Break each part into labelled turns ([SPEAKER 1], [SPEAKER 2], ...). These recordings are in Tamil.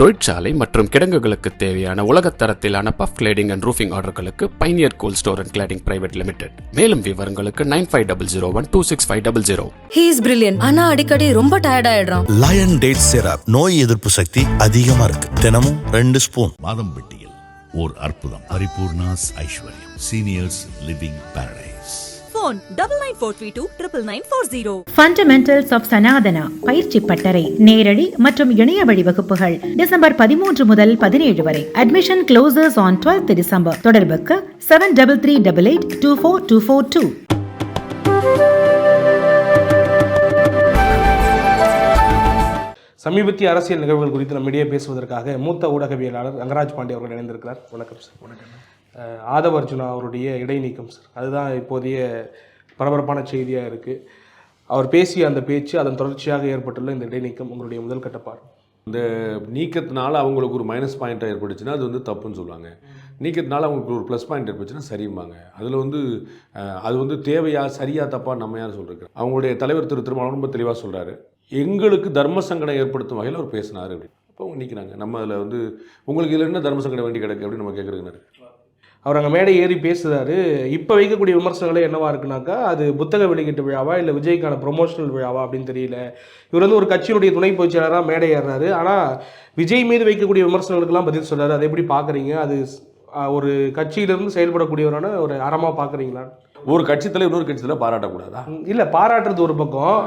[SPEAKER 1] தொழிற்சாலை மற்றும் கிடங்குகளுக்கு தேவையான உலகத்தரத்திலான puff cladding and roofing ஆர்டர்களுக்கு pioneer cool store and cladding private limited மேலும் விவரங்களுக்கு nine five double zero one two six five double zero
[SPEAKER 2] he is brilliant ஆனா அடிக்கடி ரொம்ப டயர்ட் ஆயிடுறான்.
[SPEAKER 3] லயன் டேட் சிரப் நோய் எதிர்ப்பு சக்தி அதிகமா இருக்கு. தினமும் ரெண்டு ஸ்பூன்
[SPEAKER 4] மாதம்பட்டியில் ஓர் அற்புதம். Paripoorna's Aishwaryam. Seniors living paradise
[SPEAKER 5] phone double nine four three two triple nine four zero
[SPEAKER 6] fundamentals of Sanatana பயிற்சி பட்டறை நேரடி மற்றும் இணைய வழி வகுப்புகள் டிசம்பர் பதிமூன்று முதல் பதினேழு வரை admission closes on twelfth December தொடர்புக்கு seven double three double eight two four two four two
[SPEAKER 7] சமீபத்திய அரசியல் நிகழ்வுகள் குறித்து நம்மிடையே பேசுவதற்காக மூத்த ஊடகவியலாளர் ரங்கராஜ் பாண்டே அவர்கள் இணைந்திருக்கிறார். வணக்கம் சார். வணக்கம். ஆதவ அர்ஜுனா அவருடைய இடைநீக்கம் சார். அதுதான் இப்போதைய பரபரப்பான செய்தியாக இருக்குது அவர் பேசிய அந்த பேச்சு அதன் தொடர்ச்சியாக ஏற்பட்டுள்ள இந்த இடைநீக்கம் உங்களுடைய முதல் கட்டப்பாடு
[SPEAKER 8] இந்த நீக்கத்தினால அவங்களுக்கு ஒரு மைனஸ் பாயிண்ட்டாக ஏற்பட்டுச்சுன்னா அது வந்து தப்புன்னு சொல்லுவாங்க. நீக்கத்தினால அவங்களுக்கு ஒரு ப்ளஸ் பாயிண்ட் ஏற்பட்டுச்சுன்னா சரிம்பாங்க. அதில் வந்து அது வந்து தேவையா சரியா தப்பா நம்ம யார் சொல்கிறது அவங்களுடைய தலைவர் திரு திருமாவளவன் ரொம்ப தெளிவாக சொல்கிறாரு எங்களுக்கு தர்ம சங்கடம் ஏற்படுத்தும் வகையில் அவர் பேசினார் அப்படின்னு. அப்போ அவங்க நீக்கிறாங்க நம்ம அதில் வந்து உங்களுக்கு இதில் என்ன தர்ம சங்கடம் வேண்டி கிடக்கு அப்படின்னு நம்ம கேட்குறதுனாரு
[SPEAKER 7] அவர் அங்கே மேடை ஏறி பேசுகிறாரு இப்போ வைக்கக்கூடிய விமர்சனங்களே என்னவா இருக்குனாக்கா அது புத்தக வெளியீட்டு விழாவா இல்லை விஜய்க்கான ப்ரொமோஷனல் விழாவா அப்படின்னு தெரியல. இவர் வந்து ஒரு கட்சியினுடைய துணை பொதுச்செயலராக மேடை ஏறுறாரு. ஆனால் விஜய் மீது வைக்கக்கூடிய விமர்சனங்களுக்கெல்லாம் பதில் சொல்றாரு. அதை எப்படி பார்க்குறீங்க அது ஒரு கட்சியிலிருந்து செயல்படக்கூடியவரான ஒரு அறமாக பார்க்குறீங்களா
[SPEAKER 8] ஒரு கட்சி தலைவர் இன்னொரு கட்சி தலைவர் பாராட்டக்கூடாதா
[SPEAKER 7] இல்லை பாராட்டுறது ஒரு பக்கம்.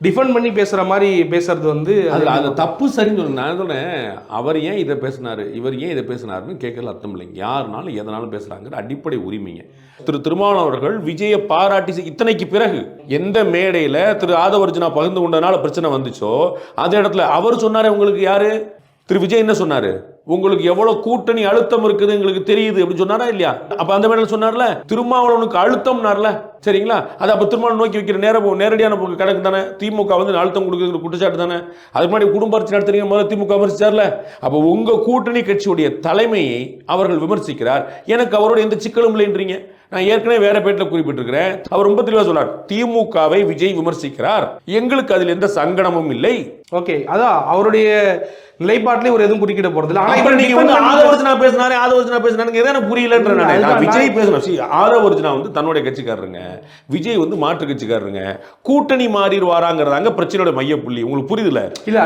[SPEAKER 7] டிஃபெண்ட் பண்ணி பேசுகிற மாதிரி பேசுறது வந்து அது
[SPEAKER 8] அதில் அது தப்பு சரின்னு சொல்லுங்க நான் சொல்றேன் அவர் ஏன் இதை பேசினாரு இவர் ஏன் இதை பேசினாருன்னு கேட்கல அர்த்தம் இல்லைங்க. யாருனாலும் எதனாலும் பேசுகிறாங்கிற அடிப்படை உரிமைங்க. திரு திருமாவளவன் அவர்கள் விஜயை பாராட்டி இத்தனைக்கு பிறகு எந்த மேடையில் திரு ஆதவர்ஜுனா பகிர்ந்து கொண்டனால பிரச்சனை வந்துச்சோ அந்த இடத்துல அவர் சொன்னாரே உங்களுக்கு யாரு? திரு விஜய் என்ன சொன்னாரு? உங்களுக்கு எவ்வளவு கூட்டணி அழுத்தம் இருக்குது எங்களுக்கு தெரியுது அப்படின்னு சொன்னாரா இல்லையா? அப்ப அந்த மேடம் சொன்னார்ல திருமாவளவனுக்கு அழுத்தம்னார்ல. சரிங்களா? அது அப்ப திருமாவளவன் நோக்கி வைக்கிற நேர நேரடியான போக்கு கணக்கு தானே. திமுக வந்து அழுத்தம் கொடுக்குற குற்றச்சாட்டு தானே. அதுக்கு முன்னாடி குடும்ப அரசு நடத்துறீங்க முதல்ல திமுக விமர்சிச்சார்ல. அப்போ உங்க கூட்டணி கட்சியுடைய தலைமையை அவர்கள் விமர்சிக்கிறார். எனக்கு அவரோட எந்த சிக்கலும் இல்லைன்றீங்க. நான் ஏற்கனவே வேற பேட்டில் குறிப்பிட்டிருக்கிறேன். அவர் ரொம்ப தெளிவாக சொன்னார் திமுகவை விஜய் விமர்சிக்கிறார். எங்களுக்கு அதில் எந்த சங்கடமும் இல்லை.
[SPEAKER 7] ஓகே அதான் அவருடைய நிலைப்பாட்டிலே ஒரு எதுவும் குறுக்கிட போறது இல்லை.
[SPEAKER 8] அப்புறம் நீங்க வந்து ஆதவர்ஜனா பேசினாரே ஆதவர்ஜனா பேசினாருங்க எனக்கு புரியலன்ற நானே. விஜய் பேசணும் சி ஆதவர்ஜனா வந்து தன்னுடைய கட்சிக்காரருங்க. விஜய் வந்து மாற்று கட்சிக்காரருங்க. கூட்டணி மாறிடுவாராங்கிறதாங்க பிரச்சனையோட மைய புள்ளி உங்களுக்கு புரியுதுல?
[SPEAKER 7] இல்ல,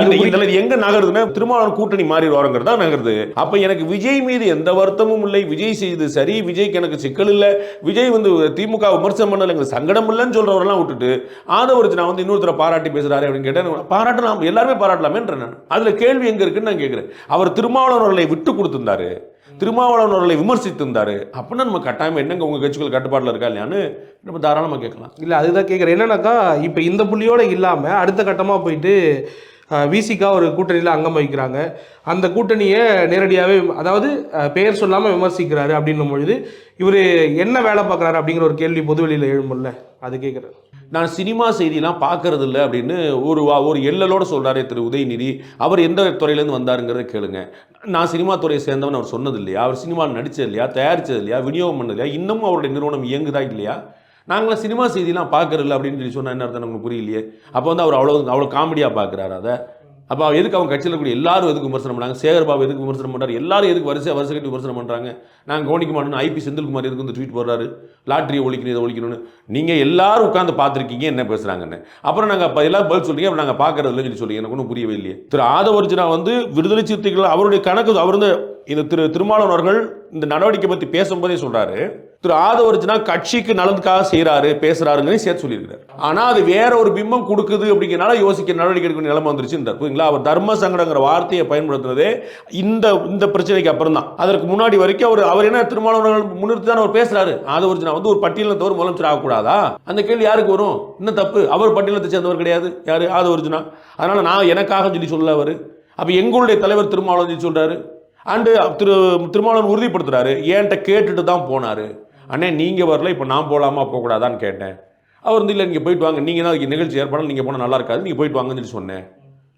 [SPEAKER 8] எங்க நகருதுன்னா திருமாவளவன் கூட்டணி மாறிடுவாருங்கிறது தான் நகருது. அப்ப எனக்கு விஜய் மீது எந்த வருத்தமும் இல்லை. விஜய் செய்தது சரி விஜய்க்கு எனக்கு சிக்கல் இல்லை. விஜய் வந்து திமுக விமர்சனம் பண்ணல எங்களுக்கு சங்கடம் இல்லைன்னு சொல்கிறவரெல்லாம் விட்டுட்டு ஆதவர்ஜனா வந்து இன்னொருத்தரை பாராட்டி பேசுகிறாரு அப்படின்னு கேட்டேன் பாராட்டலாம் எல்லாருமே பாராட்டலாமேன்ற நான். அதில் கேள்வி எங்கே இருக்குன்னு நான் கேட்குறேன் அவர் திருமாவளவர்களை விட்டு கொடுத்துருந்தாரு. திருமாவளவன் அவர்களை விமர்சித்திருந்தாரு. அப்படின்னா நம்ம கட்டாயம் என்னங்க உங்கள் கட்சிகள் கட்டுப்பாட்டில் இருக்கா இல்லையான்னு நம்ம தாராளமாக கேட்கலாம்.
[SPEAKER 7] இல்லை அதுதான் கேட்குறேன் என்னன்னாக்கா இப்போ இந்த புள்ளியோட இல்லாமல் அடுத்த கட்டமாக போயிட்டு விசிகா ஒரு கூட்டணியில் அங்கம் வகிக்கிறாங்க. அந்த கூட்டணியை நேரடியாகவே அதாவது பெயர் சொல்லாமல் விமர்சிக்கிறாரு அப்படின்னும் பொழுது இவர் என்ன வேலை பார்க்குறாரு அப்படிங்கிற ஒரு கேள்வி பொதுவெளியில் எழும்பும்ல? அது கேட்குறேன்
[SPEAKER 8] நான் சினிமா செய்திலாம் பார்க்கறது இல்லை அப்படின்னு ஒரு வா- ஒரு எல்லலோடு சொல்கிறாரே திரு உதயநிதி. அவர் எந்த துறையிலேருந்து வந்தாருங்கிறத கேளுங்க. நான் சினிமா துறையை சேர்ந்தவன் அவர் சொன்னது இல்லையா? அவர் சினிமாவில் நடித்தது இல்லையா? தயாரிச்சது இல்லையா? விநியோகம் பண்ணது இல்லையா? இன்னமும் அவருடைய நிறுவனம் இயங்குதா இல்லையா? நாங்களாம் சினிமா செய்திலாம் பார்க்கறதில்ல அப்படின்னு சொல்லி சொன்னால் என்ன அர்த்தம் நமக்கு புரியலையே? அப்போ வந்து அவர் அவ்வளோ அவ்வளோ காமெடியாக பார்க்குறாரு அதை? அப்போ எதுக்கு அவங்க கட்சியில் கூட எல்லாரும் எதுக்கு விமர்சனம் பண்ணாங்க சேகர் பாபு எதுக்கு விமர்சனம் பண்ணுறாரு எல்லாரும் எதுக்கு வரிசை வரிசை கட்டி விமர்சனம் பண்ணுறாங்க நாங்கள் கவனிக்க மாட்டோம்னு ஐபி செந்தில்குமார் எதுக்கு இந்த ட்வீட் போடுறாரு? லாட்ரியை ஒழிக்கணும் இதை ஒழிக்கணும்னு. நீங்கள் எல்லாரும் உட்காந்து பார்த்துருக்கீங்க என்ன பேசுகிறாங்கன்னு அப்புறம் நாங்கள் அப்போ எல்லாரும் பதில் சொல்றீங்க அப்புறம் நாங்கள் பார்க்கறது இல்லைன்னு சொல்லி சொல்றீங்க. எனக்கு ஒன்றும் புரியவே இல்லையே. திரு ஆதவர்ஜனா வந்து விடுதலை சிறுத்தைகள் அவருடைய கணக்கு அவர் வந்து இந்த திரு திருமாவளவர்கள் இந்த நடவடிக்கை பற்றி பேசும்போதே சொல்கிறாரு திரு ஆதவர்ஜினா கட்சிக்கு நலனுக்காக செய்கிறாரு பேசுறாருங்கன்னு சேர்த்து சொல்லியிருக்காரு ஆனால் அது வேற ஒரு பிம்பம் கொடுக்குது அப்படிங்கிறனால யோசிக்க நடவடிக்கை எடுக்க வேண்டிய நிலைமை வந்துருச்சுன்றார் புரியுங்களா அவர் தர்ம சங்கடங்கிற வார்த்தையை பயன்படுத்துனதே இந்த இந்த பிரச்சனைக்கு அப்புறம் தான் அதற்கு முன்னாடி வரைக்கும் அவர் அவர் என்ன திருமாவளவர்கள் முன்னிறுத்தி தான் அவர் பேசுறாரு. ஆதவர்ஜினா வந்து ஒரு பட்டியலில் தவிர முதலமைச்சர் ஆகக்கூடாதா? அந்த கேள்வி யாருக்கு வரும்? என்ன தப்பு? அவர் பட்டியலத்தை சேர்ந்தவர் கிடையாது. யார்? ஆதவர்ஜனா. அதனால் நான் எனக்காக சொல்லி சொல்ல அவர். அப்போ எங்களுடைய தலைவர் திருமாவளவன் சொல்லி சொல்றாரு. அண்டு திரு திருமாவளவன் உறுதிப்படுத்துறாரு. ஏன்ட்ட கேட்டுட்டு தான் போனாரு. அண்ணே நீங்கள் வரல இப்போ நான் போகலாமா போகக்கூடாதான்னு கேட்டேன். அவர் வந்து இல்லை நீங்கள் போயிட்டு வாங்க. நீங்கள் தான் அதுக்கு நிகழ்ச்சி ஏற்பாடு நீங்கள் போனால் நல்லா இருக்காது. நீங்கள் போயிட்டு வாங்கன்னு சொல்லி சொன்னேன்.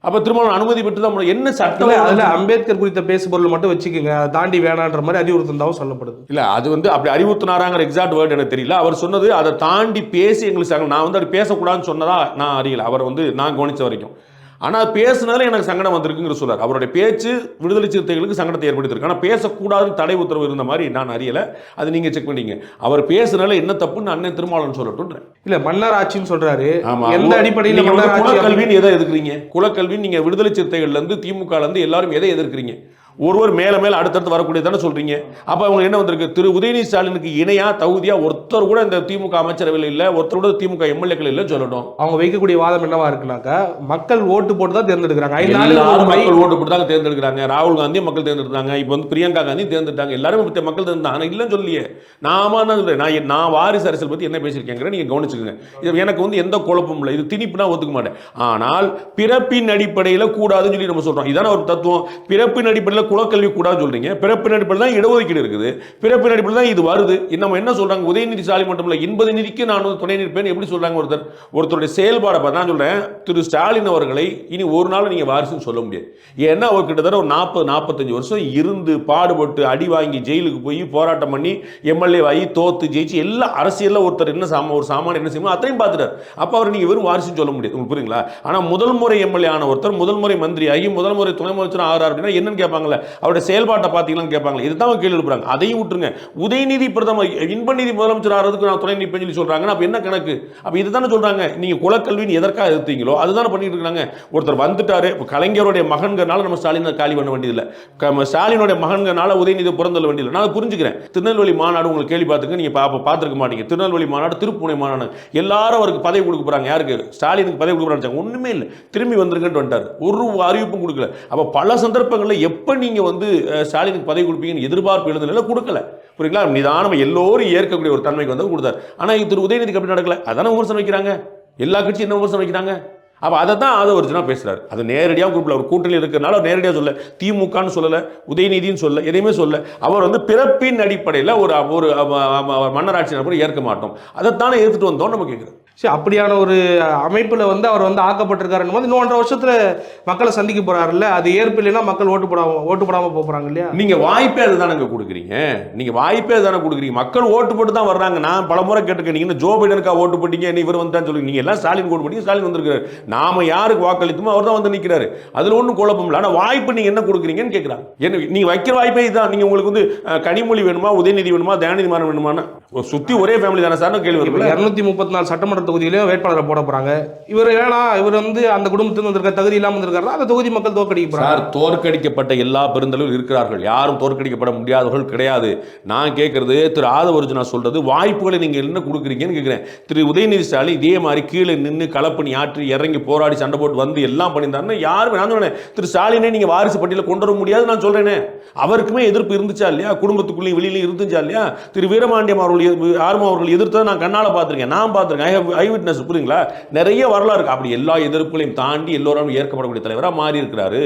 [SPEAKER 8] அப்போ திருமாவளவன் அனுமதி பெற்று தான். என்ன சட்டம்
[SPEAKER 7] அதில் அம்பேத்கர் குறித்த பேசுபொருள் மட்டும் வச்சுக்கோங்க. அதை தாண்டி வேணான்ற மாதிரி அறிவுறுத்தந்தாவும் சொல்லப்படுது.
[SPEAKER 8] இல்ல அது வந்து அப்படி அறிவுறுத்தினாராங்கிற எக்ஸாக்ட் வேர்டு எனக்கு தெரியல. அவர் சொன்னது அதை தாண்டி பேசி எங்களுக்கு நான் வந்து அப்படி பேசக்கூடாதுன்னு சொன்னதா நான் அறியல. அவர் வந்து நான் கவனிச்ச வரைக்கும். ஆனால் பேசுனதுல எனக்கு சங்கடம் வந்திருக்குங்கிற சொல்றார். அவருடைய பேச்சு விடுதலை சிறுத்தைகளுக்கு சங்கடத்தை ஏற்படுத்தியிருக்கு. ஆனால் பேசக்கூடாதுன்னு தடை உத்தரவு இருந்த மாதிரி நான் அறியல. அது நீங்க செக் பண்ணீங்க. அவர் பேசுனால என்ன தப்புன்னு அண்ணன் திருமாவளவன் சொல்லட்டும்ன்றேன்
[SPEAKER 7] இல்ல மன்னர் ஆட்சின்னு சொல்றாரு.
[SPEAKER 8] ஆமா.
[SPEAKER 7] எந்த அடிப்படையில
[SPEAKER 8] குலக்கல்வின்னு எதை எதிர்க்கிறீங்க? குலக்கல்வி நீங்க விடுதலை சிறுத்தைகள்ல இருந்து திமுக ல இருந்து எல்லாரும் எதை எதிர்க்கிறீங்க? ஒருவர் மேல மேல அடுத்தடுத்து வரக்கூடிய தானே சொல்றீங்க. அப்ப அவங்க என்ன வந்திருக்கு? திரு உதயநிதி ஸ்டாலினுக்கு இணையா தகுதியா ஒருத்தர் கூட இந்த திமுக அமைச்சரவையில் இல்ல ஒருத்தர் கூட திமுக எம்எல்ஏக்கள் இல்ல சொல்லணும்
[SPEAKER 7] அவங்க வைக்கக்கூடிய வாதம் என்னவா இருக்குனாக்கா மக்கள் ஓட்டு போட்டு தான் தேர்ந்தெடுக்கிறாங்க
[SPEAKER 8] எல்லாரும் மக்கள் ஓட்டு போட்டு தான் தேர்ந்தெடுக்கிறாங்க. ராகுல் காந்தி மக்கள் தேர்ந்தெடுத்தாங்க இப்போ வந்து பிரியங்கா காந்தி தேர்ந்தெடுத்தாங்க. எல்லாரும் மக்கள் தேர்ந்தாங்க ஆனா இல்லைன்னு சொல்லியே நாம சொல்றேன்? நான் நான் வாரிசு அரசியல் பத்தி என்ன பேசியிருக்கேங்கிற நீங்க கவனிச்சுக்கோங்க. இது எனக்கு வந்து எந்த குழப்பமும் இல்லை. இது திணிப்புனா ஒத்துக்க மாட்டேன். ஆனால் பிறப்பின் அடிப்படையில் கூடாதுன்னு சொல்லி நம்ம சொல்றோம். இதான ஒரு தத்துவம். பிறப்பின் அடிப்படையில் குலக்கல்வி கூடாது சொல்றீங்க. பிறப்பின் அடிப்படையில் தான் இடஒதுக்கீடு இருக்குது. பிறப்பின் அடிப்படையில் தான் இது வருது. நம்ம என்ன சொல்றாங்க? உதயநிதி ஸ்டாலின் மட்டும் இல்லை எண்பது நிதிக்கு நான் வந்து துணை நிற்பேன். எப்படி சொல்றாங்க ஒருத்தர்? ஒருத்தருடைய செயல்பாடை பார்த்து நான் சொல்றேன். திரு ஸ்டாலின் அவர்களை இனி ஒரு நாள் நீங்க வாரிசுன்னு சொல்ல முடியாது. ஏன்னா அவர் கிட்டத்தட்ட ஒரு நாற்பது நாற்பத்தஞ்சு வருஷம் இருந்து பாடுபட்டு அடி வாங்கி ஜெயிலுக்கு போய் போராட்டம் பண்ணி எம்எல்ஏ ஆகி தோத்து ஜெயிச்சு எல்லா அரசியலில் ஒருத்தர் என்ன சாம ஒரு சாமான என்ன செய்யணும் அத்தனையும் பார்த்துட்டார். அப்போ அவர் நீங்க வெறும் வாரிசுன்னு சொல்ல முடியாது. உங்களுக்கு புரியுங்களா? ஆனால் முதல் முறை எம்எல்ஏ ஆன ஒருத்தர் முதல் முறை மந்திரி ஆகி முதல் முறை துணை முதலமைச்சர் ஆகிறார் அப்படின்னா என்னன்னு கேட்பாங்களே? அவருடைய செயல்பாட்டை பார்த்தீங்களான்னு கேட்பாங்களே இதுதான் அவங்க கேள்வி எழுப்புறாங்க. அதையும் விட்டுருங்க. உதயநிதி பிரதமர் இன்பநிதி முதலமைச்சர் ஆகிறதுக்கு நான் துணை நிற்பேன் சொல்லி சொல்கிறாங்க அப்போ என்ன கணக்கு? அப்போ இது தானே சொல்கிறாங்க நீங்கள் குலக்கல்வின்னு எதற்காக எதிர்த்தீங்களோ அதுதானே பண்ணிட்டு இருக்காங்க. ஒருத்தர் வந்துட்டாரு. இப்போ கலைஞருடைய மகன்கிறனால நம்ம ஸ்டாலினை காலி பண்ண வேண்டியதில்லை. க- ஸ்டாலினுடைய மகன்கிறனால உதயநிதி பிறந்தள்ள வேண்டியதில்லை. நான் புரிஞ்சுக்கிறேன். திருநெல்வேலி மாநாடு உங்களுக்கு கேள்வி பார்த்துக்க நீங்கள் பாப்ப பார்த்துருக்க மாட்டீங்க. திருநெல்வேலி மாநாடு திருப்புனை மாநாடு. எல்லாரும் அவருக்கு பதவி கொடுக்க போகிறாங்க யாருக்கு? ஸ்டாலினுக்கு பதவி கொடுக்க போறாங்க. ஒண்ணுமே இல்லை. திரும்பி வந்துருங்கன்னு வந்துட்டார். ஒரு அறிவிப்பும் கொடுக்கல. அப்போ பல சந்தர்ப்பங்களில் எப்ப நீங்க வந்து ஸ்டாலினுக்கு பதவி கொடுப்பீங்கன்னு எதிர்பார்ப்பு எழுதுனால கொடுக்கல. புரியுங்களா? நிதானம் எல்லோரும் ஏற்கக்கூடிய ஒரு தன்மைக்கு வந்து கொடுத்தார். ஆனா திரு உதயநிதிக்கு அப்படி நடக்கல. அதான விமர்சனம் வைக்கிறாங்க? எல்லா கட்சியும் என்ன விமர்சனம் வைக்கிறாங்க? அப்போ அதை தான் அதை ஒரிஜினா பேசுகிறார் அது நேரடியாக குரூப்ல ஒரு கூட்டணி இருக்கிறனால அவர் நேரடியாக சொல்ல திமுகன்னு சொல்லல உதயநிதின்னு சொல்ல எதையுமே சொல்ல அவர் வந்து பிறப்பின் அடிப்படையில் ஒரு ஒரு மன்னராட்சி நபர் ஏற்க மாட்டோம். அதைத்தானே ஏற்றுட்டு வந்தோம் நம்ம கேட்குறோம்
[SPEAKER 7] சரி அப்படியான ஒரு அமைப்புல வந்து அவர் வந்து ஆக்கப்பட்டிருக்காருன்னு போது இன்னும் ஒன்றரை வருஷத்துல மக்களை சந்திக்க போறாருல்ல? அது ஏற்பு இல்லைன்னா மக்கள் ஓட்டு போடாம ஓட்டு போடாம போக போறாங்க இல்லையா?
[SPEAKER 8] நீங்க வாய்ப்பே அதுதானங்க கொடுக்குறீங்க. நீங்க வாய்ப்பே அதுதானே கொடுக்குறீங்க. மக்கள் ஓட்டு போட்டு தான் வர்றாங்க. நான் பல முறை கேட்டிருக்கேன். நீங்க என்ன ஜோ பைடனுக்கா ஓட்டு போட்டீங்க? நீ இவர் வந்தான்னு சொல்லுங்க. நீங்க எல்லாம் ஸ்டாலின் ஓட்டு போட்டீங்க ஸ்டாலின் வந்திருக்காரு நாம யாருக்கு வாக்களித்தோமோ அவர் தான் வந்து நிக்கிறாரு. அதுல ஒன்றும் குழப்பம் இல்லை. ஆனா வாய்ப்பு நீங்க என்ன கொடுக்குறீங்கன்னு கேட்குறாங்க என்ன நீங்க வைக்கிற வாய்ப்பே இதுதான். நீங்க உங்களுக்கு வந்து கனிமொழி வேணுமா உதயநிதி வேணுமா தயாநிதி மாறன் வேணுமான்னு? ஒரு சுத்தி ஒரே ஃபேமிலி தானே சார்? கேள்வி
[SPEAKER 7] இரநூத்தி முப்பத்தி நாலு சட்டமன்ற தொகுதியிலையும் வேட்பாளரை போட போறாங்க. இவர் ஏன்னா இவர் வந்து அந்த குடும்பத்துல வந்திருக்க தகுதி இல்லாமல் வந்திருக்காரு அந்த தொகுதி மக்கள் தோற்கடிக்க போறாங்க.
[SPEAKER 8] தோற்கடிக்கப்பட்ட எல்லா பெருந்தலைவரும் இருக்கிறார்கள். யாரும் தோற்கடிக்கப்பட முடியாதவர்கள் கிடையாது. நான் கேட்கறது திரு ஆதவர்ஜுனா சொல்றது வாய்ப்புகளை நீங்க என்ன கொடுக்குறீங்கன்னு கேட்கிறேன் திரு உதயநிதி ஸ்டாலின் இதே மாதிரி கீழே நின்று களப்பணி ஆற்றி இறங்கி போராடி சண்டை போட்டு வந்து எல்லாம் பண்ணியிருந்தாருன்னா யாருமே நான் சொன்னேன் திரு ஸ்டாலினே நீங்க வாரிசு பட்டியலில் கொண்டு வர முடியாது நான் சொல்றேனே. அவருக்குமே எதிர்ப்பு இருந்துச்சா இல்லையா? குடும்பத்துக்குள்ளேயும் வெளியிலையும் இருந்துச்சா இல்லையா? திரு வீரமாண்டியம் அவர்கள் எதிர்- ஆர்மா அவர்கள் எதிர்த்து நான் கண்ணால பார்த்துருக்கேன். நான் பார்த்துருக்கேன். ஐ விட்னஸ் புரியுங்களா நிறைய வரலாறு அப்படி எல்லா எதிர்ப்புகளையும் தாண்டி எல்லோரும் ஏற்கப்படக்கூடிய தலைவரா மாறி இருக்கிறாரு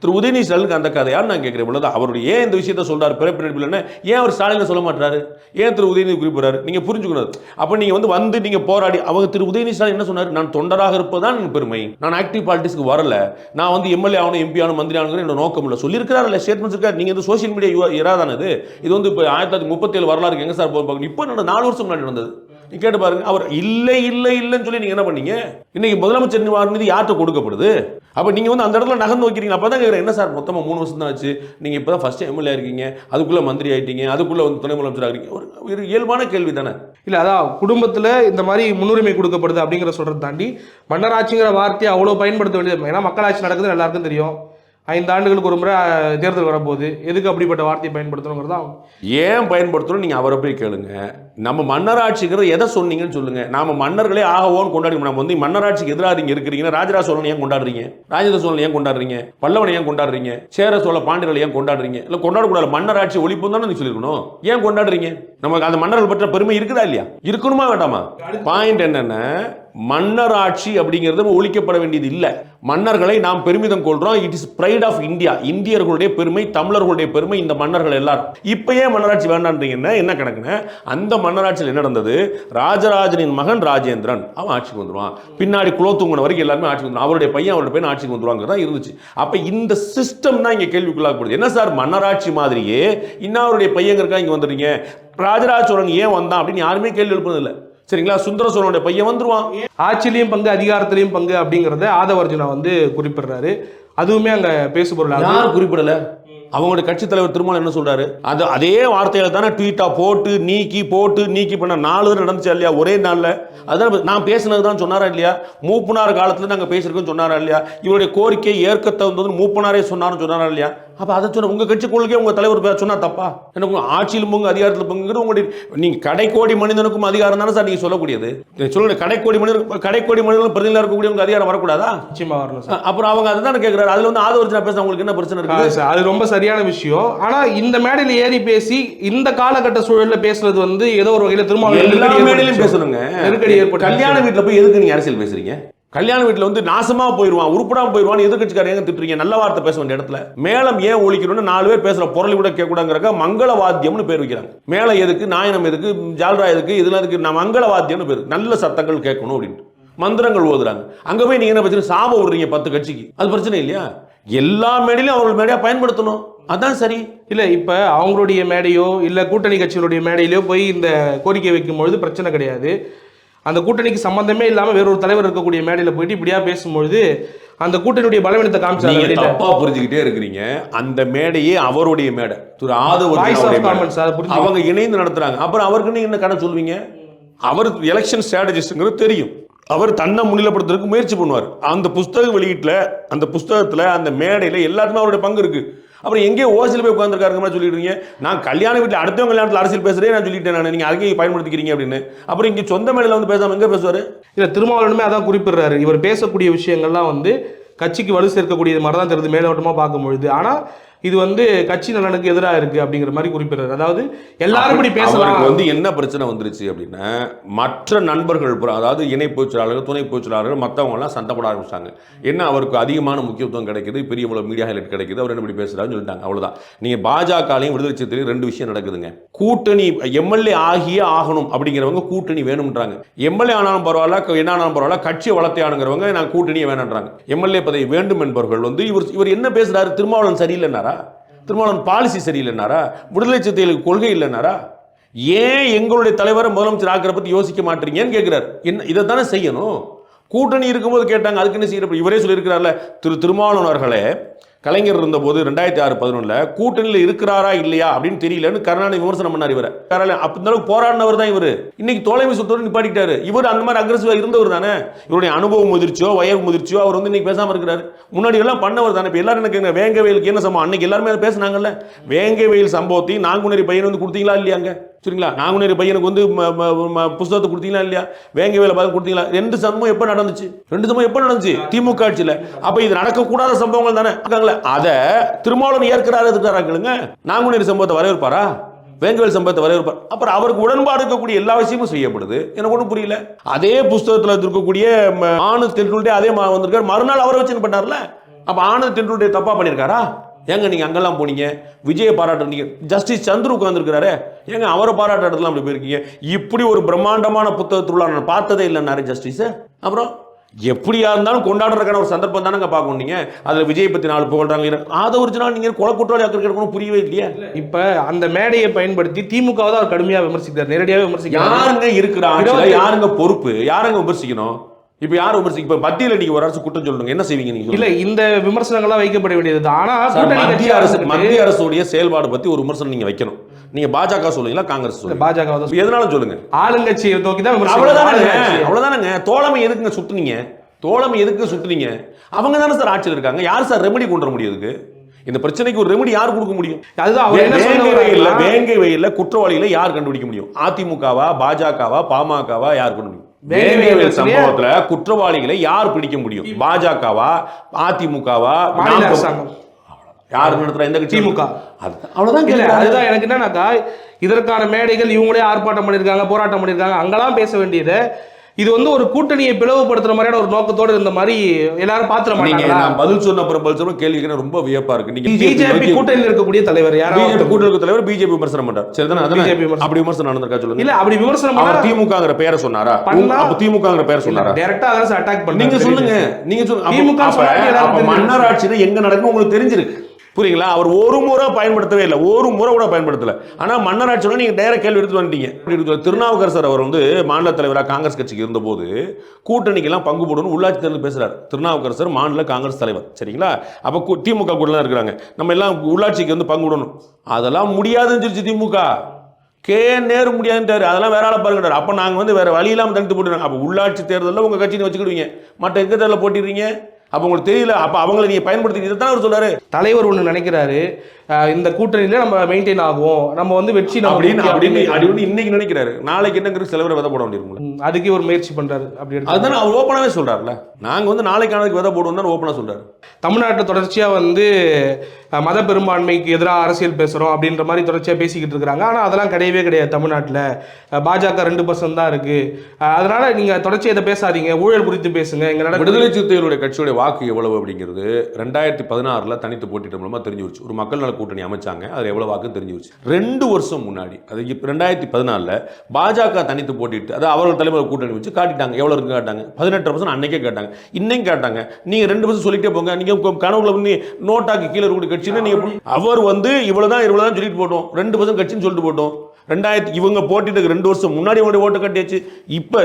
[SPEAKER 8] திரு உதயநிதி ஸ்டாலினுக்கு அந்த கதையார் நான் கேட்கிறேன். இவ்வளவுதான். அவருடைய ஏன் இந்த விஷயத்தை சொல்றாரு? பிறப்பு ஏன் அவர் ஸ்டாலினை சொல்ல மாட்டாரு ஏன் திரு உதயநிதி குறிப்பிடுறாரு? நீங்க புரிஞ்சுக்கணும். அப்ப நீங்க வந்து வந்து நீங்க போராடி அவங்க திரு உதயநிதி ஸ்டாலின் என்ன சொன்னாரு? நான் தொண்டராக இருப்பதுதான் எனக்கு பெருமை. நான் ஆக்டிவ் பாலிட்டிக்ஸ்க்கு வரல. நான் வந்து எம்எல்ஏ ஆகணும் எம்பி ஆகணும் மந்திரி ஆகணும் என்னோட நோக்கம் இல்லை. சொல்லியிருக்கிறாரு ஸ்டேட்மெண்ட்ஸ் இருக்கார் நீங்க இந்த சோஷியல் மீடியா இராதானது. இது வந்து இப்போ ஆயிரத்தி தொள்ளாயிரத்தி முப்பத்தேழு வரலாறு எங்க சார் போய் பார்க்கணும். இப்போ நாலு வருஷம் முன்னாடி நடந்தது. கேட்டு பாருங்க. அவர் இல்லை இல்லை இல்லைன்னு சொல்லி நீங்க என்ன பண்ணீங்க? இன்னைக்கு முதலமைச்சர் நிவாரண நிதி யார்கிட்ட கொடுக்கப்படுது? அப்ப நீங்க வந்து அந்த இடத்துல நகர்ந்து வைக்கிறீங்க. அப்பதான் கேட்குறேன் என்ன சார் மொத்தமா மூணு வருஷம் தான் ஆச்சு? நீங்க இப்பதான் ஃபர்ஸ்ட் எம்எல்ஏ இருக்கீங்க. அதுக்குள்ள மந்திரி ஆயிட்டீங்க. அதுக்குள்ள வந்து துணை முதலமைச்சர் ஆகிறீங்க ஒரு ஒரு இயல்பான கேள்வி தானே.
[SPEAKER 7] இல்ல அதான் குடும்பத்துல இந்த மாதிரி முன்னுரிமை கொடுக்கப்படுது அப்படிங்கிற சொல்றதை தாண்டி மன்னராட்சிங்கிற வார்த்தையை அவ்வளவு பயன்படுத்த வேண்டியது ஏன்னா மக்களாட்சி நடக்குதுன்னு எல்லாருக்கும் தெரியும். ஐந்து ஆண்டுகளுக்கு ஒரு முறை தேர்தல் வரப்போகுது. எதுக்கு அப்படிப்பட்ட வார்த்தையை பயன்படுத்தணுங்கிறதா
[SPEAKER 8] ஏன் பயன்படுத்தணும்? நீங்க அவரை போய் கேளுங்க. நம்ம மன்னராட்சிங்கிறது எதை சொன்னீங்கன்னு சொல்லுங்க. நாம மன்னர்களே ஆகவோன்னு கொண்டாடி நம்ம வந்து மன்னராட்சிக்கு எதிராக நீங்க இருக்கிறீங்கன்னா ராஜராஜ சோழன் ஏன் கொண்டாடுறீங்க? ராஜேந்திர சோழன் ஏன் கொண்டாடுறீங்க? பல்லவனை ஏன் கொண்டாடுறீங்க? சேர சோழ பாண்டியர்களை ஏன் கொண்டாடுறீங்க? இல்ல கொண்டாடக்கூடாது மன்னராட்சி ஒழிப்பும் தானே நீங்க சொல்லிருக்கணும் ஏன் கொண்டாடுறீங்க? நமக்கு அந்த மன்னர்கள் பற்ற பெருமை இருக்குதா இல்லையா? இருக்கணுமா வேண்டாமா? பாயிண்ட் என்னன்னா மன்னராட்சி அப்படிங்கிறது ஒழிக்கப்பட வேண்டியது இல்லை. மன்னர்களை நாம் பெருமிதம் கொள்றோம். It is pride of India இந்தியர்களுடைய பெருமை தமிழர்களுடைய பெருமை இந்த மன்னர்கள் எல்லாரும். இப்போ ஏன் மன்னராட்சி வேண்டான்றீங்கன்னா என்ன கணக்குன்னு? அந்த மன்னராட்சியில் என்ன நடந்தது? ராஜராஜனின் மகன் ராஜேந்திரன் அவன் ஆட்சிக்கு வந்துடுவான் பின்னாடி குலோத்துங்கன வரைக்கும் எல்லாருமே ஆட்சிக்கு வந்துடும் அவருடைய பையன் அவருடைய பையன் ஆட்சிக்கு வந்துருவாங்க தான் இருந்துச்சு. அப்போ இந்த சிஸ்டம் தான் இங்கே கேள்விக்குள்ளாகப்படுது என்ன சார் மன்னராட்சி மாதிரியே இன்னாருடைய பையங்க இருக்கா இங்கே வந்துடுறீங்க? ராஜராஜ சோழன் ஏன் வந்தான் அப்படின்னு யாருமே கேள்வி எழுப்புனது இல்லை. சரிங்களா? சுந்தர சோழனுடைய பையன் வந்துருவான்.
[SPEAKER 7] ஆட்சியிலையும் பங்கு அதிகாரத்திலையும் பங்கு அப்படிங்கறத ஆதவர்ஜுனா வந்து குறிப்பிடுறாரு. அதுவுமே அங்க பேசுபொருள்
[SPEAKER 8] யாரும் குறிப்பிடல. அவங்களுடைய கட்சி தலைவர் திருமணம் என்ன சொல்றாரு? அது அதே வார்த்தையில தானே ட்வீட்டா போட்டு நீக்கி போட்டு நீக்கி பண்ண நாலு தடவை நடந்துச்சு இல்லையா? ஒரே நாள்ல. அதான் நான் பேசினது தான் சொன்னாரா இல்லையா? மூப்பனார் காலத்துல நாங்க பேசியிருக்கோம் சொன்னாரா இல்லையா? இவருடைய கோரிக்கை ஏற்க தகுந்தது மூப்பனாரே சொன்னாரும் சொன்னாரா இல்லையா? அப்ப அதை சொன்ன உங்க கட்சி கொள்கை உங்க தலைவர் பே- சொன்னா தப்பா? எனக்கு உங்க ஆட்சியில் பங்கு அதிகாரத்தில் பங்குங்கிறது உங்களுடைய நீங்க கடைக்கோடி மனிதனுக்கும் அதிகாரம் தானே சார் நீங்க சொல்லக்கூடியது? சொல்லுங்க கடைக்கோடி மனிதன் கடைக்கோடி மனிதனும் பிரதிநிதியாக இருக்கக்கூடிய உங்க அதிகாரம் வரக்கூடாதா?
[SPEAKER 7] நிச்சயமா வரணும் சார்.
[SPEAKER 8] அப்புறம் அவங்க அதுதான் கேட்கிறாரு அதுல வந்து ஆதவர்ஜனா பேச உங்களுக்கு என்ன பிரச்சனை இருக்குது?
[SPEAKER 7] அது ச- அது ரொம்ப சரியான விஷயம். ஆனா இந்த மேடையில ஏறி பேசி இந்த காலகட்ட சூழல்ல பேசுறது வந்து ஏதோ ஒரு வகையில திரும்ப
[SPEAKER 8] எல்லா மேடையிலும் பேசணுங்க.
[SPEAKER 7] நெருக்கடி ஏற்பட்டு
[SPEAKER 8] கல்யாண வீட்டுல போய் எதுக்கு நீங்க அரசியல் பேசுறீங்க? கல்யாண வீட்டில் வந்து நாசமா போயிடுவான் உருப்படாம போயிடுவான் எதிர்கட்சிக்காரங்க ஏங்க திட்டுறீங்க? நல்ல வார்த்தை பேச வேண்டிய இடத்துல. மேலம் ஏன் ஒழிக்கணும்னு நாலு பேர் பேசுற பொருள் கூட கேட்கக்கூடாங்கிறக்க மங்கள வாத்தியம்னு பேர் வைக்கிறாங்க. மேல எதுக்கு நாயனம் எதுக்கு ஜால்ரா எதுக்கு இதெல்லாம் எதுக்கு நான் மங்கள வாத்தியம்னு பேர். நல்ல சத்தங்கள் கேட்கணும் அப்படின்ட்டு. மந்திரங்கள் ஓதுறாங்க. அங்க போய் நீங்க என்ன பிரச்சனை? சாபம் விடுறீங்க பத்து கட்சிக்கு. அது பிரச்சனை இல்லையா? எல்லா மேடையிலும் அவர்கள் மேடையா பயன்படுத்தணும். அதான் சரி.
[SPEAKER 7] இல்லை இப்போ அவங்களுடைய மேடையோ இல்லை கூட்டணி கட்சிகளுடைய மேடையிலையோ போய் இந்த கோரிக்கை வைக்கும் பொழுது பிரச்சனை கிடையாது. அந்த கூட்டணிக்கு சம்பந்தமே இல்லாம வேறொரு தலைவர் இருக்கக்கூடிய மேடையில போயிட்டு இப்படியா பேசும்பொழுது அந்த கூட்டணியுடைய பலவீனத்தை காமிச்சாங்க.
[SPEAKER 8] தப்பா புரிஞ்சுக்கிட்டே இருக்கிறீங்க. அந்த மேடையே அவருடைய மேடை. திரு ஆதவ
[SPEAKER 7] Voice of
[SPEAKER 8] அவருடைய மேடை.
[SPEAKER 7] Commons, அதை புரிஞ்சுக்க-
[SPEAKER 8] அவங்க இணைந்து நடத்துறாங்க. அப்புறம் அவருக்கு நீங்க என்ன கடன் சொல்வீங்க அவர் எலெக்ஷன் ஸ்ட்ராட்டஜிஸ்ட்ங்கிறது தெரியும். அவர் தன்னை முன்னிலைப்படுத்துறதுக்கு முயற்சி பண்ணுவார். அந்த புஸ்தக வெளியீட்டுல அந்த புஸ்தகத்துல அந்த மேடையில எல்லாருமே அவருடைய பங்கு இருக்கு. அப்புறம் எங்கேயோ ஓசியில் போய் உட்காந்துருக்காருங்க மாதிரி சொல்லிட்டு இருக்கீங்க. நான் கல்யாண வீட்டில் அடுத்தவங்க கல்யாணத்தில் அரசியல் பேசுறேன் நான் சொல்லிட்டேன் நான். நீங்கள் அதுக்கே பயன்படுத்திக்கிறீங்க அப்படின்னு. அப்புறம் இங்கே சொந்த மேலே வந்து பேசாமல் எங்கே பேசுவார்?
[SPEAKER 7] இல்லை திருமாவளவனுமே அதான் குறிப்பிடுறாரு. இவர் பேசக்கூடிய விஷயங்கள்லாம் வந்து கட்சிக்கு வலு சேர்க்கக்கூடிய மாதிரி தான் தெரியுது மேலோட்டமா பார்க்கும்பொழுது. ஆனால் இது வந்து கட்சி நலனுக்கு எதிராக இருக்கு அப்படிங்கிற மாதிரி குறிப்பிடுறாரு. அதாவது எல்லாரும் இப்படி பேசலாம்.
[SPEAKER 8] வந்து என்ன பிரச்சனை வந்துருச்சு அப்படின்னா மற்ற நண்பர்கள் அதாவது இணை பொதுச்செயலாளர்கள் துணை பொதுச்செயலாளர்கள் மற்றவங்க எல்லாம் சண்டை போட ஆரம்பிச்சாங்க என்ன அவருக்கு அதிகமான முக்கியத்துவம் கிடைக்குது? பெரிய இவ்வளவு மீடியா ஹைலைட் கிடைக்குது. அவர் என்ன இப்படி பேசுறாருன்னு சொல்லிட்டாங்க. அவ்வளவுதான். நீங்க பாஜகலையும் விடுதலை சிறுத்தையிலும் ரெண்டு விஷயம் நடக்குதுங்க. கூட்டணி எம்எல்ஏ ஆகியே ஆகணும் அப்படிங்கிறவங்க கூட்டணி வேணும்ன்றாங்க. எம்எல்ஏ ஆனாலும் பரவாயில்ல என்ன ஆனாலும் பரவாயில்ல கட்சியை வளர்த்தே ஆனுங்கிறவங்க நான் கூட்டணியே வேணான்றாங்க. எம்எல்ஏ பதவி வேண்டும் என்பவர்கள் வந்து இவர் இவர் என்ன பேசுறாரு? திருமாவளவன் சரியில்லைன்னாரா? திருமாவளவன் பாலிசி சரியில்லைனாரா? விடுதலை சிறுத்தைகளுக்கு கொள்கை இல்லைனாரா? ஏன் எங்களுடைய தலைவரை முதலமைச்சர் ஆக்கிற பற்றி யோசிக்க மாட்டீங்கன்னு கேட்குறாரு என்ன இதை தானே செய்யணும்? கூட்டணி இருக்கும்போது கேட்டாங்க அதுக்கு என்ன செய்யற இவரே சொல்லியிருக்கிறார்ல திரு திருமாவளவன் அவர்களே கலைஞர் இருந்தபோது ரெண்டாயிரத்தி ஆறு பதினொன்றில் கூட்டணியில் இருக்கிறாரா இல்லையா அப்படின்னு தெரியலன்னு கருணாநிதி விமர்சனம் பண்ணார் இவரை. கருணாநிதி அப்போ இந்த அளவுக்கு போராடினவர் தான் இவர். இன்னைக்கு தோலைமை சுத்தோடு நிப்பாட்டிட்டாரு இவர் அந்த மாதிரி அக்ரஸிவா இருந்தவர் தானே. இவருடைய அனுபவம் முதிர்ச்சியோ வயது முதிர்ச்சியோ அவர் வந்து இன்னைக்கு பேசாம இருக்கிறாரு. முன்னாடி எல்லாம் பண்ணவர் தானே. இப்போ எல்லாரும் எனக்கு கேக்குறாங்க, வேங்கவேலுக்கு என்ன சம்பவம்? அன்னைக்கு எல்லாருமே அதை பேசுனாங்கல்ல. வேங்கவேல் சம்பவத்தையும் நாங்குநேரி பையன் வந்து கொடுத்தீங்களா இல்லையாங்க? சரிங்களா? நாங்குநேரி பையனுக்கு வந்து புஸ்தகத்தை கொடுத்தீங்களா இல்லையா? வேங்கவேல பார்த்து கொடுத்தீங்களா? ரெண்டு சம்பவம் எப்போ நடந்துச்சு? ரெண்டு சம்பவம் எப்போ நடந்துச்சு? திமுக ஆட்சியில். அப்போ இது நடக்கக்கூடாத சம்பவங்கள் தானே? இருக்காங்களே. அதை திருமாவளவன் ஏற்கிறாரு எதுக்காராங்களுங்க நாங்குநேரி சம்பவத்தை வரவேற்பாரா? வேங்கவேல் சம்பவத்தை வரவேற்பார். அப்புறம் அவருக்கு உடன்பாடு இருக்கக்கூடிய எல்லா விஷயமும் செய்யப்படுது. எனக்கு ஒன்றும் புரியல. அதே புஸ்தகத்தில் இருக்கக்கூடிய ஆனந்த் தென்றுடைய அதே மா- வந்திருக்காரு. மறுநாள் அவரை வச்சு பண்ணார்ல? அப்போ ஆனந்த் தென்றுடைய தப்பாக பண்ணியிருக்காரா? ஏங்க நீங்க அங்கெல்லாம் போனீங்க? விஜய பாராட்டுறீங்க ஜஸ்டிஸ் சந்துரு உட்காந்துருக்கிறாரு ஏங்க அவரை பாராட்ட இடத்துல அப்படி போயிருக்கீங்க? இப்படி ஒரு பிரம்மாண்டமான புத்தகத்துள்ள நான் பார்த்ததே இல்லைன்னாரு ஜஸ்டிஸ் அப்புறம் எப்படியா இருந்தாலும் கொண்டாடுறதுக்கான ஒரு சந்தர்ப்பம் தானங்க பார்க்கணும் நீங்க அதுல விஜய் பத்தி நாலு புகழ்றாங்க அதை ஒரிஜினல் நீங்க கொலை குற்றவாளி ஆக்கிருக்கணும் புரியவே இல்லையா?
[SPEAKER 7] இப்ப அந்த மேடையை பயன்படுத்தி திமுகவை தான் அவர் கடுமையா விமர்சிக்கிறார். நேரடியாவே விமர்சிக்கிறார்.
[SPEAKER 8] யாருங்க இருக்கிற ஆட்சியில?
[SPEAKER 7] இருபத்தி-
[SPEAKER 8] யாருங்க பொறுப்பு? யாருங்க விமர்சிக்கணும்? இப்ப யார் விமர்சிக்க இப்ப மத்தியில நீங்க ஒரு அரசு குற்றம் சொல்லுங்க. என்ன செய்வீங்க நீங்க
[SPEAKER 7] இல்ல. இந்த விமர்சனங்கள்லாம் வைக்கப்பட வேண்டியது ஆனா
[SPEAKER 8] மத்திய அரசு மத்திய அரசுடைய செயல்பாடு பத்தி ஒரு விமர்சனம் நீங்க வைக்கணும். நீங்க பாஜக சொல்லுவீங்களா காங்கிரஸ் சொல்லுங்க
[SPEAKER 7] பாஜக
[SPEAKER 8] எதனாலும் சொல்லுங்க.
[SPEAKER 7] ஆளுங்கட்சியை நோக்கி தான்.
[SPEAKER 8] அவ்வளவுதானங்க. அவ்வளவுதானங்க. தோழமை எதுக்குங்க சுத்துனீங்க தோழமை எதுக்கு சுத்துனீங்க அவங்க தானே சார் ஆட்சியில் இருக்காங்க. யார் சார் ரெமெடி கொண்டு வர முடியும் இதுக்கு? இந்த பிரச்சனைக்கு ஒரு ரெமெடி யார் கொடுக்க முடியும்? வேங்கை வெயில்ல குற்றவாளிகளை யார் கண்டுபிடிக்க முடியும்? அதிமுகவா பாஜகவா பாமகவா யார் கண்டுபிடிக்கும்
[SPEAKER 7] வெயில்ல
[SPEAKER 8] சம்பவத்துல குற்றவாளிகளை யார் பிடிக்க முடியும்? பாஜகவா? அதிமுகவா?
[SPEAKER 7] மாநில
[SPEAKER 8] நாம்
[SPEAKER 7] அரசாங்கம்.
[SPEAKER 8] யார் நடத்துற? எந்த கட்சி?
[SPEAKER 7] திமுக.
[SPEAKER 8] அவ்வளவுதான்.
[SPEAKER 7] அதுதான் எனக்கு என்னன்னாக்கா இதற்கான மேடைகள் இவங்களே ஆர்ப்பாட்டம் பண்ணிருக்காங்க போராட்டம் பண்ணிருக்காங்க அங்கெல்லாம் பேச வேண்டியது இது வந்து ஒரு கூட்டணியை பிளவுபடுத்துற மாதிரியான ஒரு நோக்கத்தோட இருந்த மாதிரி எல்லாரும் பாத்துற
[SPEAKER 8] நீங்க
[SPEAKER 7] மாட்டாங்களா?
[SPEAKER 8] நான் பதில் சொன்ன அப்புறம் பதில் சொன்ன கேள்வி ரொம்ப வியப்பா இருக்கு. நீங்க
[SPEAKER 7] பிஜேபி கூட்டணியில் இருக்கக்கூடிய தலைவர்
[SPEAKER 8] பிஜேபி
[SPEAKER 7] யாராவது
[SPEAKER 8] கூட்டணி தலைவர் பிஜேபி விமர்சனம் பண்றார்.
[SPEAKER 7] BJP விமர்சனம்.
[SPEAKER 8] அப்படி விமர்சனம் நடந்திருக்கா சொல்லுங்க.
[SPEAKER 7] இல்ல அப்படி விமர்சனம்
[SPEAKER 8] அவர்
[SPEAKER 7] பண்ணா
[SPEAKER 8] திமுகங்கிற பேரை சொன்னாரா?
[SPEAKER 7] பண்ணா-
[SPEAKER 8] அப்ப திமுகங்கிற பேரை சொன்னாரா?
[SPEAKER 7] டைரக்டா அதான் அட்டாக்
[SPEAKER 8] நீங்க
[SPEAKER 7] பண்ணாங்க
[SPEAKER 8] சொல்லுங்க நீங்க சொல்லுங்க
[SPEAKER 7] திமுக.
[SPEAKER 8] மன்னர் ஆட்சியில எங்க நடக்கும் உங்களுக்கு தெரிஞ்சிருக்கு. புரியுங்களா அவர் ஒரு முறை பயன்படுத்தவே இல்லை. ஒரு முறை கூட பயன்படுத்தல. ஆனால் மன்னராட்சி நீங்கள் நீங்க நேர கேள்வி எடுத்து வந்துட்டீங்க. திருநாவுக்கரசர் அவர் வந்து மாநில தலைவராக காங்கிரஸ் கட்சிக்கு இருந்தபோது கூட்டணிக்கெல்லாம் பங்கு போடணும் உள்ளாட்சி தேர்தல் பேசுகிறார் திருநாவுக்கரசர் மாநில காங்கிரஸ் தலைவர். சரிங்களா? அப்போ திமுக கூட இருக்கிறாங்க. நம்ம எல்லாம் உள்ளாட்சிக்கு வந்து பங்கு விடணும் அதெல்லாம் முடியாதுன்னு சொல்லிச்சு திமுக. கே. நேரு முடியாதுன்றாரு அதெல்லாம் வேற ஆளை பாருங்கிறார் அப்போ நாங்கள் வந்து வேறு வழி இல்லாமல் தனித்து போட்டுருங்க அப்போ உள்ளாட்சி தேர்தலில் உங்கள் கட்சின்னு வச்சுக்கிடுவீங்க. மற்ற எங்கள் தேர்தலில் போட்டிடுறீங்க? அப்போ உங்களுக்கு தெரியல அப்போ அவங்கள நீங்கள் பயன்படுத்தி இதை தான் அவர் சொல்றாரு.
[SPEAKER 7] தலைவர் ஒன்று நினைக்கிறாரு இந்த கூட்டணியில நம்ம மெயின்டைன் ஆகும் நம்ம வந்து வெற்றி
[SPEAKER 8] அப்படின்னு அப்படின்னு
[SPEAKER 7] அப்படின்னு
[SPEAKER 8] இன்னைக்கு நினைக்கிறாரு. நாளைக்கு என்னங்கிறது சிலவரை விதை போட வேண்டியிருக்கும்ல.
[SPEAKER 7] ம், அதுக்கே ஒரு முயற்சி பண்றாரு. அப்படி
[SPEAKER 8] அதுதான் அவர் ஓப்பனாகவே சொல்றாருல நாங்கள் வந்து நாளைக்கானதுக்கு விதை போடுவோம் தான் ஓப்பனாக சொல்றாரு.
[SPEAKER 7] தமிழ்நாட்டில் தொடர்ச்சியாக வந்து மத பெரும்பான்மைக்கு எதிராக அரசியல் பேசுகிறோம் அப்படின்ற மாதிரி தொடர்ச்சியாக பேசிக்கிட்டு இருக்கிறாங்க. ஆனால் அதெல்லாம் கிடையவே கிடையாது தமிழ்நாட்டில். பாஜக ரெண்டு பர்சன்ட் தான் இருக்குது அதனால நீங்கள் தொடர்ச்சியாக இதை பேசாதீங்க. ஊழல் குறித்து பேசுங்க. எங்க நடக்குது
[SPEAKER 8] விடுதலை சிறுத்தைகளுடைய கட்சியுடைய வாக்கு எவ்வளவு அப்படிங்கிறது ரெண்டாயிரத்தி பதினாறுல தனித்து போட்டிட்டு மூலமா தெரிஞ்சு வச்சு. ஒரு மக்கள் நல கூட்டணி அமைச்சாங்க. அது எவ்வளவு வாக்கு தெரிஞ்சு வச்சு ரெண்டு வருஷம் முன்னாடி. அது இப்போ ரெண்டாயிரத்தி பதினாலில் பாஜக தனித்து போட்டிட்டு அது அவர்கள் தலைவர் கூட்டணி வச்சு காட்டிட்டாங்க. எவ்வளவு இருக்கு காட்டாங்க? பதினெட்டு பர்சன்ட் அன்னைக்கே கேட்டாங்க. இன்னைக்கு கேட்டாங்க. நீங்க ரெண்டு பர்சன்ட் சொல்லிட்டே போங்க. நீங்க கனவுல வந்து நோட்டாக்கு கீழே இருக்கக்கூடிய கட்சின்னு நீங்கள் அவர் வந்து இவ்வளோ தான் இவ்வளோ தான் சொல்லிட்டு போட்டோம். ரெண்டு பர்சன்ட் கட்சின்னு சொல்லிட்டு போட்டோம். ரெண்டாயிரத்தி இவங்க போட்டிட்டு ரெண்டு வருஷம் முன்னாடி உங்களுடைய ஓட்டு கட்டியாச்சு. இப்போ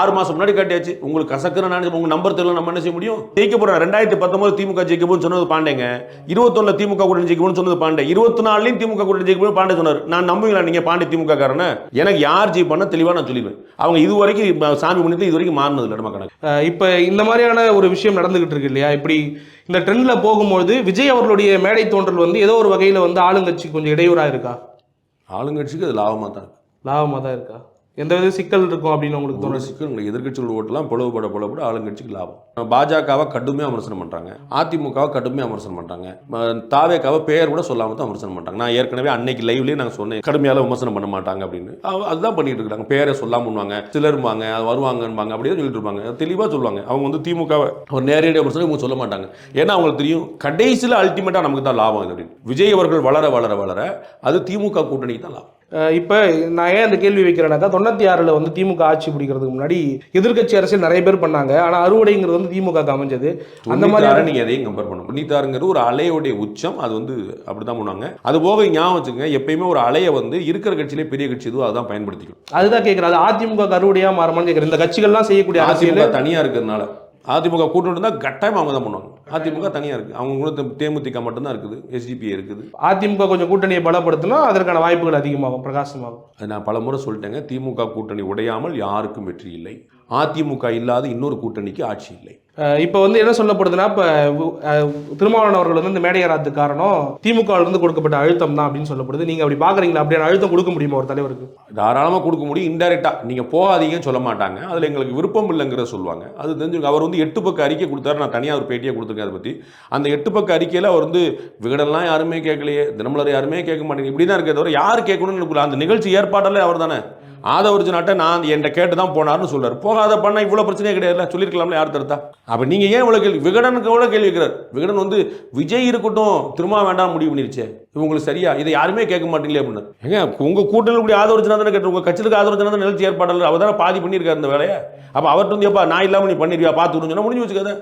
[SPEAKER 8] ஆறு மாதம் முன்னாடி கட்டியாச்சு. உங்களுக்கு கசக்குற நான் உங்க நம்பர் தெரியல நம்ம என்ன செய்ய முடியும்? ஜெயிக்க போறோம் ரெண்டாயிரத்தி பத்தொன்பது திமுக ஜெயிக்க சொன்னது பாண்டேங்க. இருபத்தொன்னுல திமுக கூட்டணி ஜெயிக்கணும்னு சொன்னது பாண்டே. இருபத்தி நாலுலையும் திமுக கூட்டணி ஜெயிக்க பாண்டே சொன்னார். நான் நம்புவீங்களா நீங்க பாண்டே திமுக காரன எனக்கு யார் ஜெயிப்பான்னு தெளிவா நான் சொல்லிடுவேன். அவங்க இது வரைக்கும் சாமி பண்ணிட்டு இது வரைக்கும் மாறினது இல்லை நம்ம கணக்கு.
[SPEAKER 7] இப்போ இந்த மாதிரியான ஒரு விஷயம் நடந்துகிட்டு இருக்கு இல்லையா? இப்படி இந்த ட்ரெண்ட்ல போகும்பொழுது விஜய் அவர்களுடைய மேடை தோன்றல் வந்து ஏதோ ஒரு வகையில் வந்து ஆளுங்கட்சி கொஞ்சம் இடையூறாக இருக்கா?
[SPEAKER 8] ஆளுங்கட்சிக்கு அது லாபமாக தான் இருக்கு.
[SPEAKER 7] லாபமாக தான் இருக்கா? எந்த வித சிக்கல் இருக்கும் அப்படின்னு உங்களுக்கு
[SPEAKER 8] தோண
[SPEAKER 7] தோணுச்சு
[SPEAKER 8] சிக்கல் எதிர்கட்சிகள் ஓட்டெல்லாம் பிளவுபட பிளவுபட ஆளுங்கட்சிக்கு லாபம். பாஜகவை கடுமையாக விமர்சனம் பண்ணுறாங்க அதிமுகவை கடுமையாக விமர்சனம் பண்ணுறாங்க தாவேக்காவை பேர் கூட சொல்லாம தான் விமர்சனம் பண்ணுறாங்க நான் ஏற்கனவே அன்னைக்கு லைவ்லேயே நாங்கள் சொன்னேன். கடுமையால விமர்சனம் பண்ண மாட்டாங்க அப்படின்னு. அதுதான் பண்ணிட்டு இருக்காங்க. பேரை சொல்லாம பண்ணுவாங்க சிலரும்பாங்க அது வருவாங்கன்பாங்க. அப்படியே சொல்லிட்டு இருப்பாங்க. தெளிவாக சொல்லுவாங்க. அவங்க வந்து திமுகவை ஒரு நேரடி விமர்சனம் இவங்க சொல்ல மாட்டாங்க. ஏன்னா அவங்களுக்கு தெரியும் கடைசியில் அல்டிமேட்டாக நமக்கு தான் லாபம் இது அப்படின்னு. விஜய் அவர்கள் வளர வளர வளர அது திமுக கூட்டணிக்கு தான் லாபம்.
[SPEAKER 7] இப்போ நான் ஏன் அந்த கேள்வி வைக்கிறேன்னாக்கா தொண்ணூற்றி ஆறில் வந்து திமுக ஆட்சி பிடிக்கிறதுக்கு முன்னாடி எதிர்க்கட்சி அரசியல் நிறைய பேர் பண்ணாங்க. ஆனால் அறுவடைங்கிறது வந்து திமுக அமைஞ்சது. அந்த மாதிரி
[SPEAKER 8] தொண்ணூத்தாறு நீங்க எதையும் கம்பேர் பண்ணணும் தொண்ணூத்தாறுங்கிறது ஒரு அலையோடைய உச்சம் அது வந்து அப்படிதான் பண்ணுவாங்க. அது போக ஞாபகம் வச்சுங்க எப்பயுமே ஒரு அலையை வந்து இருக்கிற கட்சியிலே பெரிய கட்சி எதுவோ அதான் பயன்படுத்திக்கணும்
[SPEAKER 7] அதுதான் கேட்குறேன் அது அதிமுக அறுவடையா மாறுமான்னு கேட்குறேன் இந்த கட்சிகள்லாம் செய்யக்கூடிய
[SPEAKER 8] அதிமுக தனியா இருக்கிறதுனால அதிமுக கூட்டணி இருந்தால் கட்டாயம் அவங்க தான் பண்ணுவாங்க. அதிமுக தனியா இருக்கு. அவங்க கூட தேமுதிக மட்டும்தான் இருக்குது. எஸ்டிபி இருக்குது.
[SPEAKER 7] அதிமுக கொஞ்சம் கூட்டணியை பலப்படுத்தினா அதற்கான வாய்ப்புகள் அதிகமாகும் பிரகாசமாகும்.
[SPEAKER 8] அது நான் பல முறை சொல்லிட்டேங்க. திமுக கூட்டணி உடையாமல் யாருக்கும் வெற்றி இல்லை. அதிமுக இல்லாத இன்னொரு கூட்டணிக்கு ஆட்சி இல்லை.
[SPEAKER 7] இப்போ வந்து என்ன சொல்லப்படுதுன்னா இப்போ திருமாவளவன் அவர்கள் வந்து இந்த மேடையேறாததுக்கு காரணம் திமுக இருந்து கொடுக்கப்பட்ட அழுத்தம் தான் அப்படின்னு சொல்லப்படுது. நீங்க அப்படி பாக்குறீங்களா? அப்படியான அழுத்தம் கொடுக்க முடியுமா ஒரு தலைவருக்கு?
[SPEAKER 8] தாராளமாக கொடுக்க முடியும். இன்டெரக்டாக நீங்கள் போகாதீங்கன்னு சொல்ல மாட்டாங்க. அதில் எங்களுக்கு விருப்பம் இல்லைங்கிறத சொல்லுவாங்க. அது தெரிஞ்சு அவர் வந்து எட்டு பக்க அறிக்கை கொடுத்தாரு. நான் தனியாக ஒரு பேட்டியை கொடுத்துருக்கேன் அதை பற்றி அந்த எட்டு பக்க அறிக்கையில் அவர் வந்து விகடன்லாம் யாருமே கேட்கலையே தினமலர் யாருமே கேட்க மாட்டேங்க இப்படி தான் இருக்கே தவிர யார் கேட்கணும்னு. அந்த நிகழ்ச்சி ஏற்பாடலே அவர் தானே ஆதவர்ஜுனாட்ட நான் என்கிட்ட கேட்டு தான் போனார்னு சொல்றாரு. போகாத பண்ண இவ்வளோ பிரச்சனையே கிடையாதுல்ல? சொல்லியிருக்கலாம்ல யார் தடுத்தா? அப்போ நீங்கள் ஏன் இவ்வளோ கேள்வி விகடனுக்கு எவ்வளோ கேள்வி இருக்கிறார் விகடன் வந்து விஜய் இருக்கட்டும் திரும்ப வேண்டாம் முடிவு பண்ணிருச்சே. இவங்களுக்கு சரியா? இதை யாருமே கேட்க மாட்டீங்களே அப்படின்னு. ஏங்க உங்க கூட்டணியில் இப்படி ஆதரவு தானே கேட்டு உங்க கட்சிக்கு ஆதரவு தான் நிகழ்ச்சி ஏற்பாடு அவர் தானே பாதி பண்ணியிருக்காரு இந்த வேலையை. அப்போ அவர்கிட்ட வந்து எப்பா நான் இல்லாமல் நீ பண்ணிருவியா பார்த்து சொன்னா முடிஞ்சு வச்சுக்காத.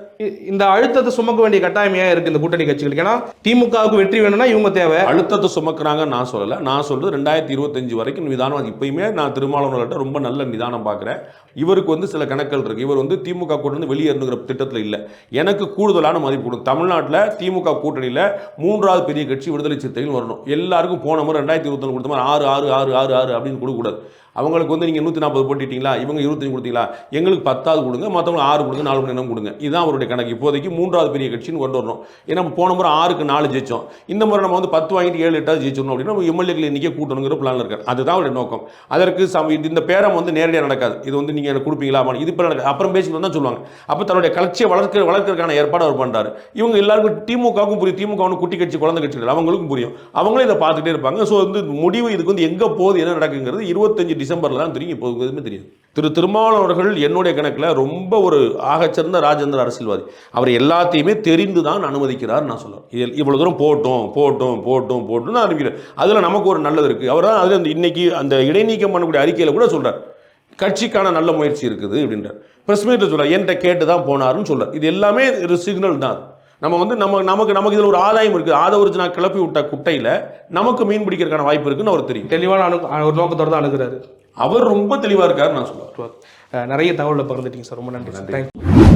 [SPEAKER 7] இந்த அழுத்தத்தை சுமக்க வேண்டிய கட்டாயம் ஏன் இருக்கு இந்த கூட்டணி கட்சிகளுக்கு. ஏன்னா திமுகவுக்கு வெற்றி வேணும்னா இவங்க தேவை.
[SPEAKER 8] அழுத்தத்தை சுமக்குறாங்கன்னு நான் சொல்லலை. நான் சொல்றது ரெண்டாயிரத்தி இருபத்தஞ்சு வரைக்கும் நிதானம். இப்பயுமே நான் திருமாவளவர்கள்ட்ட ரொம்ப நல்ல நிதானம் பார்க்குறேன் இவருக்கு வந்து சில கணக்குகள் இருக்கு. இவர் வந்து திமுக கூட்டணி வெளியேறணுங்கிற திட்டத்தில் இல்லை. எனக்கு கூடுதலான மதிப்பு கொடுக்கும் தமிழ்நாட்டில் திமுக கூட்டணியில் மூன்றாவது பெரிய கட்சி விடுதலை வரணும். எல்லாருக்கும் போன முறை ரெண்டாயிரத்தி இருபத்தொன்று கொடுத்த மாதிரி ஆறு ஆறு ஆறு ஆறு ஆறு அப்படின்னு கொடுக்கக்கூடாது. அவங்களுக்கு வந்து நீங்கள் நூற்றி நாற்பது போட்டிட்டீங்களா? இவங்க இருபத்தஞ்சு கொடுத்தீங்களா? எங்களுக்கு பத்தாவது கொடுங்க மற்றவங்க ஆறு கொடுங்க நாலு கொடுங்க கொடுங்க? இதுதான் அவருடைய கணக்கு. இப்போதைக்கு மூன்றாவது பெரிய கட்சின்னு கொண்டு வரணும். ஏன்னா நம்ம போன முறை ஆறுக்கு நாலு ஜெயிச்சோம். இந்த முறை நம்ம வந்து பத்து வாங்கிட்டு ஏழு எட்டாவது ஜெயிச்சிடணும் அப்படின்னா நம்ம எம்எல்ஏக்கள் இன்றைக்கே கூட்டணுங்கிற பிளான் இருக்கார். அதுதான் அவருடைய நோக்கம். அதற்கு சம இந்த பேரம் வந்து நேரடியாக நடக்காது. இது வந்து நீங்கள் எனக்கு கொடுப்பீங்களா? இது இப்போ நடக்காது. அப்புறம் பேசிக்கணும் தான் சொல்லுவாங்க. அப்போ தன்னுடைய கட்சியை வளர்க்க வளர்க்கறதுக்கான ஏற்பாடு அவர் பண்ணுறாரு இவங்க எல்லாருக்கும் திமுகவுக்கும் புரியும். திமுக ஒன்று குட்டி கட்சி குழந்தை கட்சிகள் அவங்களுக்கும் புரியும். அவங்களும் இதை பார்த்துட்டே இருப்பாங்க. ஸோ வந்து முடிவு இதுக்கு வந்து எங்கே போகுது என்ன நடக்குங்கிறது இருபத்தஞ்சு டிசம்பரில் தான் தெரியும் இப்போ எதுவுமே தெரியாது. திரு திருமாவளவர்கள் என்னுடைய கணக்கில் ரொம்ப ஒரு ஆகச்சிறந்த ராஜேந்திர அரசியல்வாதி. அவர் எல்லாத்தையுமே தெரிந்து தான் அனுமதிக்கிறார் நான் சொல்லுவேன் இவ்வளோ தூரம் போட்டோம் போட்டும் போட்டும் போட்டோம் தான் அனுப்பிக்கிறேன். அதில் நமக்கு ஒரு நல்லது இருக்குது அவர் தான் அதில் அந்த இன்றைக்கி அந்த இடைநீக்கம் பண்ணக்கூடிய அறிக்கையில் கூட சொல்கிறார் கட்சிக்கான நல்ல முயற்சி இருக்குது அப்படின்றார். ப்ரெஸ் மீட்டில் சொல்கிறார் என்கிட்ட கேட்டு தான் போனாருன்னு சொல்கிறார் இது எல்லாமே ஒரு சிக்னல் தான். நம்ம வந்து நம்ம நமக்கு நமக்கு இதில் ஒரு ஆதாயம் இருக்குது ஆதவர்ஜனா கிளப்பி விட்ட குட்டையில் நமக்கு மீன் பிடிக்கிறதுக்கான வாய்ப்பு இருக்குன்னு அவர் தெரியும்.
[SPEAKER 7] தெளிவான அணு ஒரு நோக்கத்தோட தான் அணுகிறாரு.
[SPEAKER 8] அவர் ரொம்ப தெளிவாக இருக்காரு நான் சொல்லுவேன்.
[SPEAKER 7] நிறைய தகவலை பகிர்ந்துட்டீங்க சார். ரொம்ப நன்றி சார். தேங்க்யூ